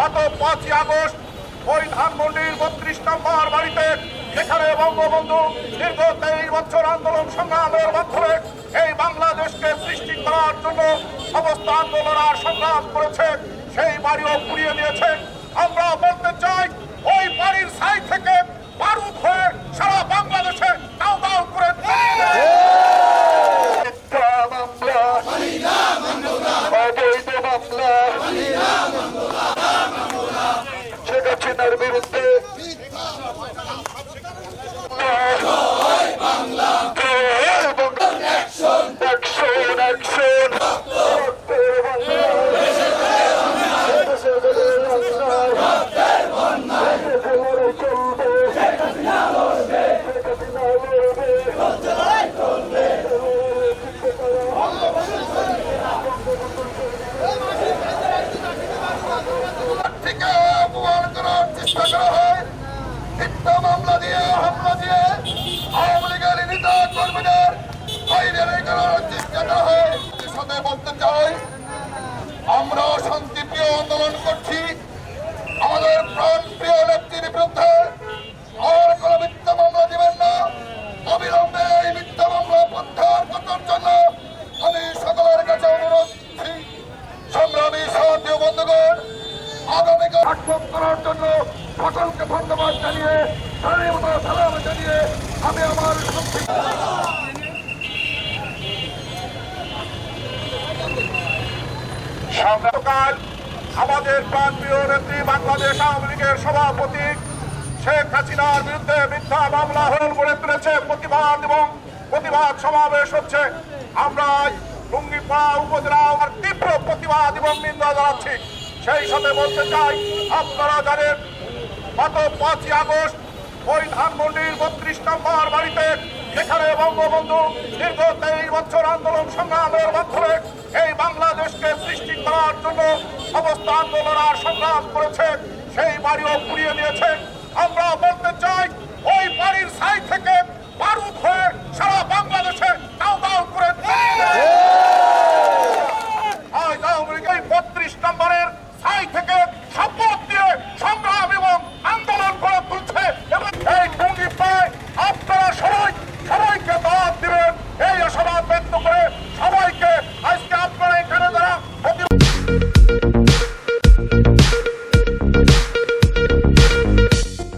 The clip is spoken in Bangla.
গত পাঁচই আগস্ট ওই ধানমন্ডির বত্রিশ নম্বর বাড়িতে যেখানে বঙ্গবন্ধু দীর্ঘ তেইশ বছর আন্দোলন সংগ্রামের মাধ্যমে এই বাংলাদেশকে সৃষ্টি করার জন্য সমস্ত আন্দোলন আর সংগ্রাম করেছে সেই বাড়িও পুড়িয়ে দিয়েছেন আমরা বলতে চাই ওই বাড়ির সাইড থেকে বারুদ হয়ে সারা বাংলাদেশে দাও দাও করে মামলা অবৈধ মামলা শেখ হাসিনার বিরুদ্ধে আটক করার জন্য সকলকে ধন্যবাদ জানিয়ে, সালাম সালাম জানিয়ে আমি আমার গতকাল আমাদের প্রান্তীয় নেত্রী বাংলাদেশ আওয়ামী লীগের সভাপতি শেখ হাসিনার বিরুদ্ধে মিথ্যা মামলা হল করে তুলেছে। প্রতিবাদ এবং প্রতিবাদ সমাবেশ হচ্ছে। আমরা লুঙ্গিপাড়া উপজেলা তীব্র প্রতিবাদ এবং নিন্দা জানাচ্ছি। সেই সাথে বলতে চাই, আপনারা জানেন, গত পাঁচই আগস্ট ওই ধানমন্ডির বত্রিশ নম্বর বাড়িতে যেখানে বঙ্গবন্ধু দীর্ঘ তেইশ বছর আন্দোলন সংগ্রামের মাধ্যমে এই বাংলাদেশকে সৃষ্টি করার জন্য সমস্ত আন্দোলন আর সংগ্রাম করেছে, সেই বাড়িও পুড়িয়ে নিয়েছে আমরা বলতে চাই, ওই বাড়ির সাইড থেকে বারুদ হয়ে সারা বাংলাদেশে দাও দাও করে আওয়ামী লীগ বত্রিশ নম্বরের 井孝